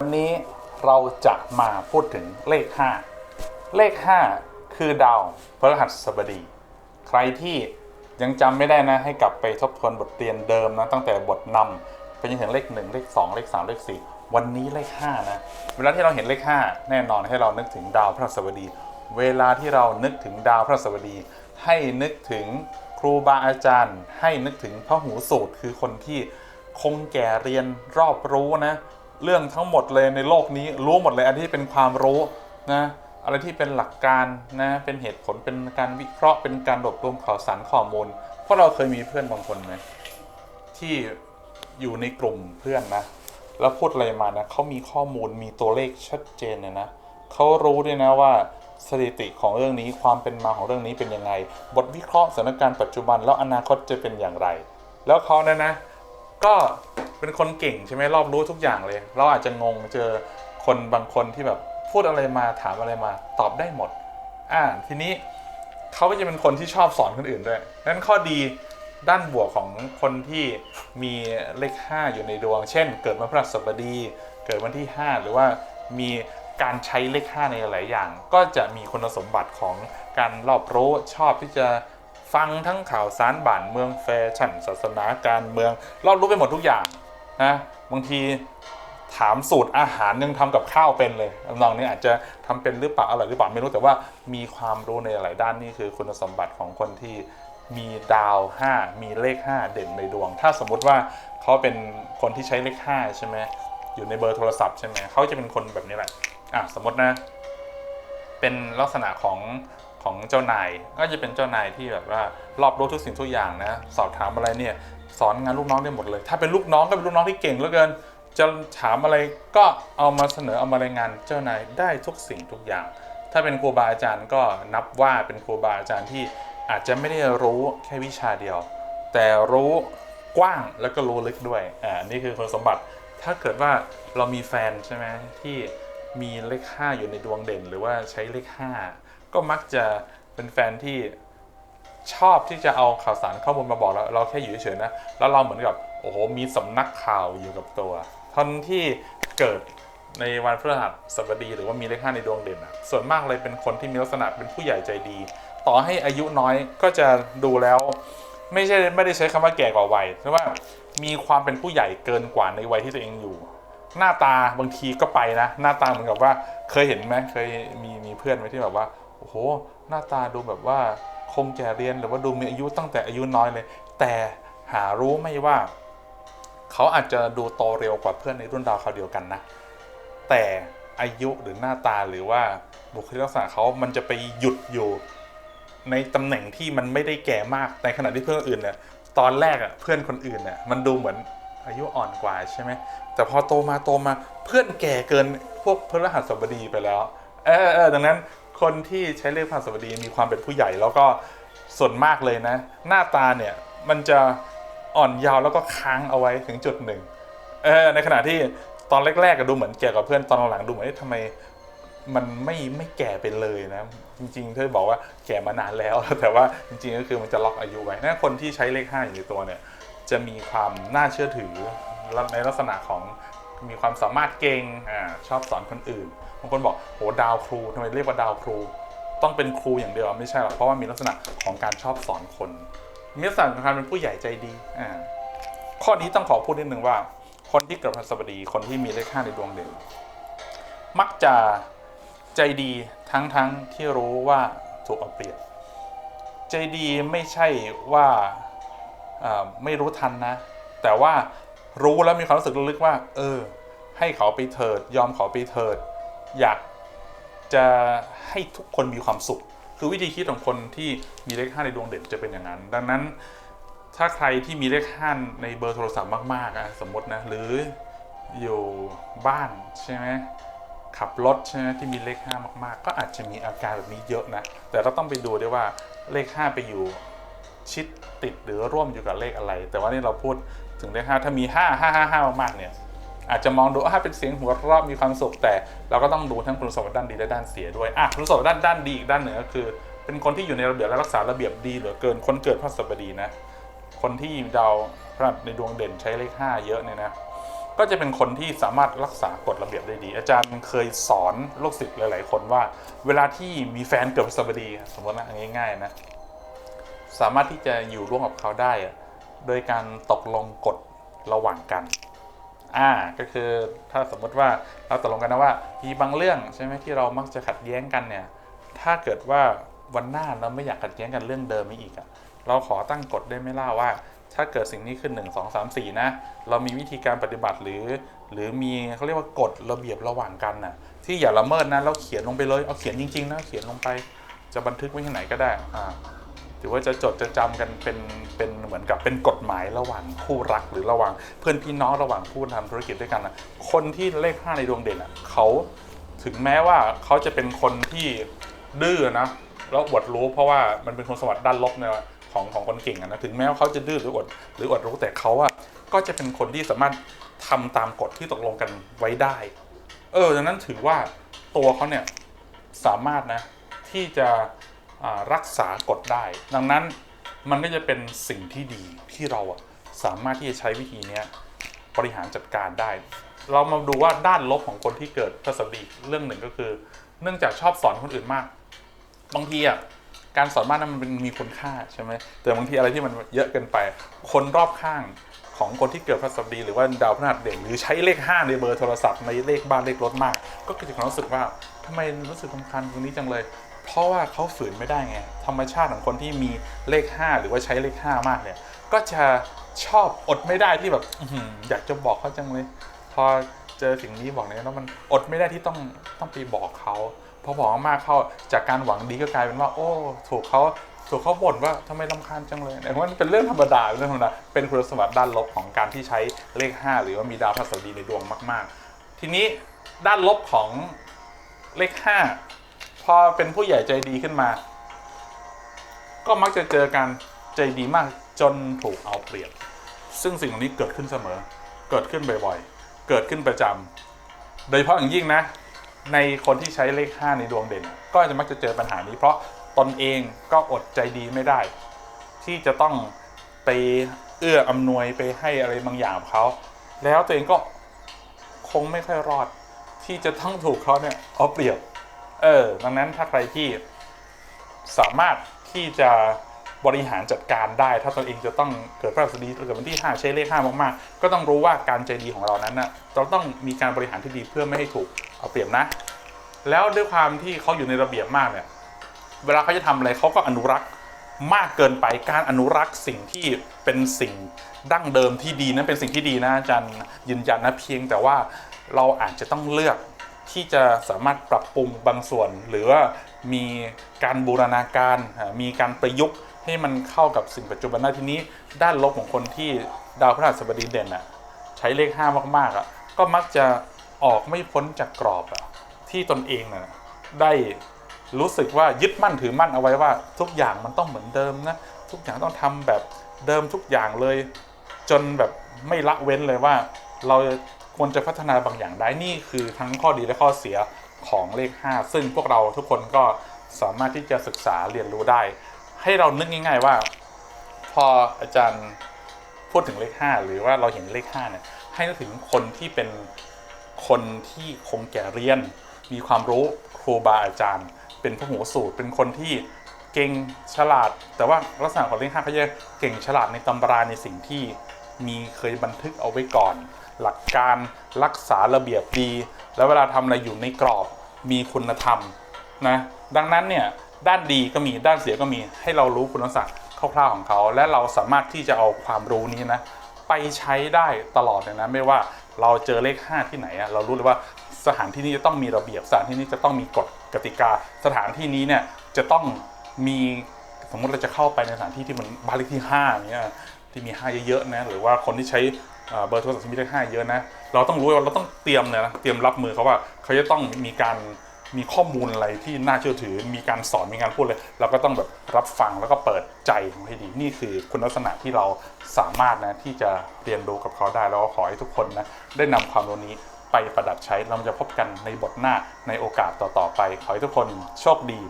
วันนี้เราจะมาพูดถึงเลข 5 เลข 5 คือดาวพฤหัสบดี ใครที่ยังจำไม่ได้นะให้กลับไปทบทวนบทเรียนเดิมนะตั้งแต่บทนำไปจนถึงเลข 1 เลข 2 เลข 3 เลข 4 วันนี้เลข 5 นะ เวลาที่เราเห็นเลข 5 แน่นอนให้เรานึกถึงดาวพฤหัสบดี เวลาที่เรานึกถึงดาวพฤหัสบดี ให้นึกถึงครูบาอาจารย์ ให้นึกถึงพระหูสูตรคือคนที่คงแก่เรียนรอบรู้นะ เรื่องทั้งหมดเลยในโลกนี้รู้หมดเลยอันที่เป็นความรู้นะอะไรที่เป็นหลักการนะเป็นเหตุผลเป็นการวิเคราะห์เป็นการรวบรวมข่าวสารข้อมูลเพราะเราเคยมีเพื่อนบางคนไหมที่อยู่ในกลุ่มเพื่อนนะแล้วพูดอะไรมานะเขามีข้อมูลมีตัวเลขชัดเจนเลยนะเขารู้ด้วยนะว่าสถิติของเรื่องนี้ความเป็นมาของเรื่องนี้เป็นยังไง บทวิเคราะห์สถานการณ์ปัจจุบันแล้วอนาคตจะเป็นอย่างไร แล้วเขานี่ยนะ ก็ เป็นคนเก่งใช่ไหมรอบรู้ทุกอย่างเลย เราอาจจะงงเจอคนบางคนที่แบบพูดอะไรมาถามอะไรมาตอบได้หมด อ่าทีนี้เขาก็จะเป็นคนที่ชอบสอนคนอื่นด้วยนั้นข้อดีด้านบวกของคนที่มีเลข 5 อยู่ในดวง เช่น เกิดวันพฤหัสบดี เกิดวันที่ 5 หรือว่ามีการใช้เลข 5 ในหลายอย่าง ก็จะมีคุณสมบัติของการรอบรู้ชอบที่จะฟังทั้งข่าวสารบ้านเมืองแฟชั่นศาสนาการเมือง รอบรู้ไปหมดทุกอย่าง นะบางทีถามสูตรอาหารยังทำกับข้าวเป็นเลยลองนี้อาจจะทำเป็นหรือเปล่าอร่อยหรือเปล่าไม่รู้แต่ว่ามีความรู้ในหลายด้านนี่คือคุณสมบัติของคนที่มีดาว 5 มีเลข 5 เด่นในดวง ถ้าสมมุติว่าเขาเป็นคนที่ใช้เลข 5 ใช่ไหมอยู่ในเบอร์โทรศัพท์ใช่ไหมเขาจะเป็นคนแบบนี้แหละอะสมมตินะ เป็นลักษณะของของเจ้านาย ก็จะเป็นเจ้านายที่แบบว่ารอบรู้ทุกสิ่งทุกอย่างนะ สอบถามอะไรเนี่ย สอนงานลูกน้องได้หมดเลย ถ้าเป็นลูกน้องก็เป็นลูกน้องที่เก่งเหลือเกิน จะถามอะไรก็เอามาเสนอเอามารายงานเจ้านายได้ทุกสิ่งทุกอย่าง ถ้าเป็นครูบาอาจารย์ก็นับว่าเป็นครูบาอาจารย์ที่อาจจะไม่ได้รู้แค่วิชาเดียว แต่รู้กว้างแล้วก็รู้ลึกด้วยอ่านี่คือคุณสมบัติ ถ้าเกิดว่าเรามีแฟนใช่ไหมที่มีเลข 5 อยู่ในดวงเด่น หรือว่าใช้เลข 5 ก็มักจะเป็นแฟนที่ ชอบที่จะเอาข่าวสารข้อมูลมาบอกเราเราแค่อยู่เฉยๆนะแล้วเราเหมือนกับโอ้โหมีสำนักข่าวอยู่กับตัวท่านที่เกิดในวันพฤหัสบดีหรือว่ามีเลข5ในดวงเด่นอะส่วนมากเลยเป็นคนที่มีลักษณะเป็นผู้ใหญ่ใจดี ต่อให้อายุน้อยก็จะดูแล้ว ไม่ใช่ไม่ได้ใช้คำว่าแก่กว่าวัยแต่ว่ามีความเป็นผู้ใหญ่เกินกว่าในวัยที่ตัวเองอยู่ หน้าตาบางทีก็ไปนะ หน้าตาเหมือนกับว่าเคยเห็นไหมเคยมีมีเพื่อนไหมที่แบบว่าโอ้โหหน้าตาดูแบบว่า คงแก่เรียนหรือว่าดูมีอายุตั้งแต่อายุน้อยเลย แต่หารู้ไม่ว่าเขาอาจจะดูโตเร็วกว่าเพื่อนในรุ่นดาวเขาเดียวกันนะ แต่อายุหรือหน้าตาหรือว่าบุคลิกลักษณะเขามันจะไปหยุดอยู่ ในตำแหน่งที่มันไม่ได้แก่มากในขณะที่เพื่อนอื่นเนี่ยตอนแรกอะเพื่อนคนอื่นเนี่ยมันดูเหมือนอายุอ่อนกว่าใช่ไหมแต่พอโตมาโตมาเพื่อนแก่เกินพวกพฤหัสบดีไปแล้วเออเออดังนั้น คนที่ใช้เลขพฤหัสบดีมีความเป็นผู้ใหญ่แล้วก็ส่วนมากเลยนะ หน้าตาเนี่ยมันจะอ่อนยาวแล้วก็ค้างเอาไว้ถึงจุดหนึ่งเออในขณะที่ตอนแรกๆก็ดูเหมือนแก่กว่าเพื่อนตอนหลังๆดูเหมือนทำไมมันไม่ไม่แก่ไปเลยนะ จริงๆเธอบอกว่าแก่มานานแล้ว แต่ว่าจริงๆก็คือมันจะล็อกอายุไว้นั่นคนที่ใช้เลข5อยู่ในตัวเนี่ยจะมีความน่าเชื่อถือในลักษณะของ มีความสามารถเก่งอ่าชอบสอนคนอื่นบางคนบอกโหดาวครูทำไมเรียกว่าดาวครู ต้องเป็นครูอย่างเดียวไม่ใช่หรอกเพราะว่ามีลักษณะของการชอบสอนคน มีลักษณะของการเป็นผู้ใหญ่ใจดีอ่าข้อนี้ต้องขอพูดนิดนึงว่า คนที่เกิดพฤหัสบดีคนที่มีเลขห้าในดวงเด่นมักจะใจดีทั้งทั้งที่รู้ว่าถูกเอาเปรียบ ใจดีไม่ใช่ว่าไม่รู้ทันนะ แต่ว่า รู้แล้วมีความรู้สึกลึกๆว่า เออ ให้เขาไปเถิด ยอมเขาไปเถิด อยากจะให้ทุกคนมีความสุข คือวิธีคิดของคนที่มีเลขห้าในดวงเด่นจะเป็นอย่างนั้น ดังนั้น ถ้าใครที่มีเลขห้าในเบอร์โทรศัพท์มากๆอะสมมตินะ หรืออยู่บ้านใช่ไหมขับรถใช่ไหมที่มีเลข5มากๆ ก็อาจจะมีอาการแบบนี้เยอะนะ แต่เราต้องไปดูด้วยว่าเลข5ไปอยู่ชิดติดหรือร่วมอยู่กับเลขอะไร แต่ว่านี่เราพูด ถึงเลข5ถ้ามี5 5 5 5มากๆเนี่ยอาจจะมองดูว่าเป็นเสียงหัวเราะมีความสุขแต่ เราก็ต้องดูทั้งคุณสมบัติด้านดีและด้านเสียด้วยอะคุณสมบัติด้านด้านดีอีกด้านหนึ่งก็คือ เป็นคนที่อยู่ในระเบียบและรักษาระเบียบดีเหลือเกินคนเกิดพฤหัสบดีนะ คนที่ดาวพฤหัสในดวงเด่นใช้เลข 5 เยอะเนี่ยนะก็จะเป็นคนที่สามารถรักษากฎระเบียบได้ดี อาจารย์เคยสอนลูกศิษย์หลาย ๆ คนว่า เวลาที่มีแฟนเกิดพฤหัสบดีสมมตินะง่าย ๆ นะ สามารถที่จะอยู่ร่วมกับเขาได้อะ โดยการตกลงกฎระหว่างกัน อ่า ก็คือถ้าสมมติว่าเราตกลงกันนะว่า มีบางเรื่องใช่ไหมที่เรามักจะขัดแย้งกันเนี่ย ถ้าเกิดว่าวันหน้าเราไม่อยากขัดแย้งกันเรื่องเดิมนี้อีกอะเราขอตั้งกฎได้ไหมล่ะว่า ถ้าเกิดสิ่งนี้ขึ้น 1 2 3 4 นะ เรามีวิธีการปฏิบัติหรือ หรือมีเขาเรียกว่ากฎระเบียบระหว่างกันน่ะ ที่อย่าละเมิดนะเราเขียนลงไปเลย เอาเขียนจริงๆนะเขียนลงไป จะบันทึกไว้ที่ไหนก็ได้ อ่า หรือว่าจะจดจะจำกันเป็นเป็นเหมือนกับเป็นกฎหมายระหว่างคู่รักหรือระหว่างเพื่อนพี่น้องระหว่างผู้ทำธุรกิจด้วยกันนะคนที่เลขห้าในดวงเด่นอะเขาถึงแม้ว่าเขาจะเป็นคนที่ดื้อนะแล้วอวดรู้เพราะว่ามันเป็นคนสวัสดิ์ด้านลบเนี่ยของของคนเก่งอะนะถึงแม้ว่าเขาจะดื้อหรืออดหรืออดรู้แต่เขาอะก็จะเป็นคนที่สามารถทำตามกฎที่ตกลงกันไว้ได้ เออดังนั้นถือว่าตัวเขาเนี่ยสามารถนะที่จะ รักษากฎได้ ดังนั้นมันก็จะเป็นสิ่งที่ดีที่เราสามารถที่จะใช้วิธีนี้บริหารจัดการได้ เรามาดูว่าด้านลบของคนที่เกิดพฤหัสดีเรื่องหนึ่งก็คือ เนื่องจากชอบสอนคนอื่นมาก บางทีอะการสอนมากนั้นมันมีคุณค่าใช่ไหมแต่บางทีอะไรที่มันเยอะเกินไป คนรอบข้างของคนที่เกิดพฤหัสบดีหรือว่าดาวพฤหัสเด่นหรือใช้เลข 5 ในเบอร์โทรศัพท์ในเลขบ้านเลขรถมาก ก็เกิดความรู้สึกว่าทำไมรู้สึกสำคัญตรงนี้จังเลย เพราะว่าเขาฝืนไม่ได้ไง ธรรมชาติของคนที่มีเลข 5 หรือว่าใช้เลข 5 มากเนี่ย ก็จะชอบอดไม่ได้ที่แบบออยากจะบอกเขาจังเลย พอเจอสิ่งนี้บอกเนี่ยแล้วมันอดไม่ได้ที่ต้องต้องไปบอกเขาพอบอกมากเข้าจากการหวังดีก็กลายเป็นว่า โอ้ถูกเขาถูกเขาบ่นว่าทำไมลำคาญจังเลยแต่ว่ามันเป็นเรื่องธรรมดาเป็นเรื่องธรรมดาเป็นคุณสมบัติด้านลบของการที่ใช้เลข 5 หรือว่ามีดาวพฤหัสบดีในดวงมาก ๆ ทีนี้ด้านลบของเลข 5 พอเป็นผู้ใหญ่ใจดีขึ้นมา ก็มักจะเจอการใจดีมากจนถูกเอาเปรียบ ซึ่งสิ่งเหล่านี้เกิดขึ้นเสมอ เกิดขึ้นบ่อยๆ เกิดขึ้นประจำโดยเฉพาะอย่างยิ่งนะ ในคนที่ใช้เลข 5 ในดวงเด่น ก็จะมักจะเจอปัญหานี้ เพราะตนเองก็อดใจดีไม่ได้ ที่จะต้องไปเอื้ออำนวยไปให้อะไรบางอย่างเขา แล้วตัวเองก็คงไม่ค่อยรอด ที่จะต้องถูกเขาเนี่ยเอาเปรียบ เออดังนั้นถ้าใครที่สามารถที่จะบริหารจัดการได้ ถ้าตนเองจะต้องเกิดพระราชดีเกิดวันที่ 5 ใช้เลข 5 มากๆ ก็ต้องรู้ว่าการใจดีของเรานั้นนะเราต้องมีการบริหารที่ดีเพื่อไม่ให้ถูกเอาเปรียบนะ แล้วด้วยความที่เขาอยู่ในระเบียบมากเนี่ย เวลาเขาจะทำอะไรเขาก็อนุรักษ์มากเกินไปการอนุรักษ์สิ่งที่เป็นสิ่งดั้งเดิมที่ดีนั้นเป็นสิ่งที่ดีนะอาจารย์ยืนยันนะเพียงแต่ว่าเราอาจจะต้องเลือก ที่จะสามารถปรับปรุงบางส่วน หรือว่ามีการบูรณาการ มีการประยุกต์ให้มันเข้ากับสิ่งปัจจุบันได้ทีนี้ ด้านลบของคนที่ดาวพฤหัสบดีเด่นอะใช้เลข 5 มากๆอะก็มักจะออกไม่พ้นจากกรอบอะที่ตนเองน่ะได้รู้สึกว่ายึดมั่นถือมั่นเอาไว้ว่า ทุกอย่างมันต้องเหมือนเดิมนะทุกอย่างต้องทำแบบเดิมทุกอย่างเลย จนแบบไม่ละเว้นเลยว่า เรา ควรจะพัฒนาบางอย่างได้นี่คือทั้งข้อดีและข้อเสียของเลข 5 ซึ่งพวกเราทุกคนก็สามารถที่จะศึกษาเรียนรู้ได้ ให้เรานึกง่าย ๆว่า พออาจารย์พูดถึงเลข 5 หรือว่าเราเห็นเลข5เนี่ยให้นึกถึงคนที่เป็นคนที่คงแก่เรียน มีความรู้ครูบาอาจารย์ เป็นพหูสูตรเป็นคนที่เก่งฉลาด แต่ว่าลักษณะของเลขห้าเขาจะเก่งฉลาดในตำราในสิ่งที่มีเคยบันทึกเอาไว้ก่อน หลักการรักษาระเบียบดี แล้วเวลาทำอะไรอยู่ในกรอบมีคุณธรรมนะดังนั้นเนี่ยด้านดีก็มีด้านเสียก็มีให้เรารู้คุณลักษณะคร่าวๆของเขา และเราสามารถที่จะเอาความรู้นี้นะไปใช้ได้ตลอดเลยนะไม่ว่าเราเจอเลข 5 ที่ไหนอะเรารู้เลยว่าสถานที่นี้จะต้องมีระเบียบสถานที่นี้จะต้องมีกฎกติกา สถานที่นี้เนี่ยจะต้องมีสมมติเราจะเข้าไปในสถานที่ที่มันบ้านเลขที่5อย่างเงี้ยที่มี 5 เยอะๆนะหรือว่าคนที่ใช้ เบอร์โทรศัพท์ที่มีเลข5เยอะนะ เราต้องรู้ว่าเราต้องเตรียมเลยนะ เตรียมรับมือเขาว่าเขาจะต้องมีการมีข้อมูลอะไรที่น่าเชื่อถือ มีการสอนมีการพูดเลย เราก็ต้องแบบรับฟังแล้วก็เปิดใจของให้ดี นี่คือคุณลักษณะที่เราสามารถนะที่จะเรียนรู้กับเขาได้ แล้วก็ขอให้ทุกคนนะได้นำความรู้นี้ไปประดับใช้ เราจะพบกันในบทหน้าในโอกาสต่อๆไป ขอให้ทุกคนโชคดี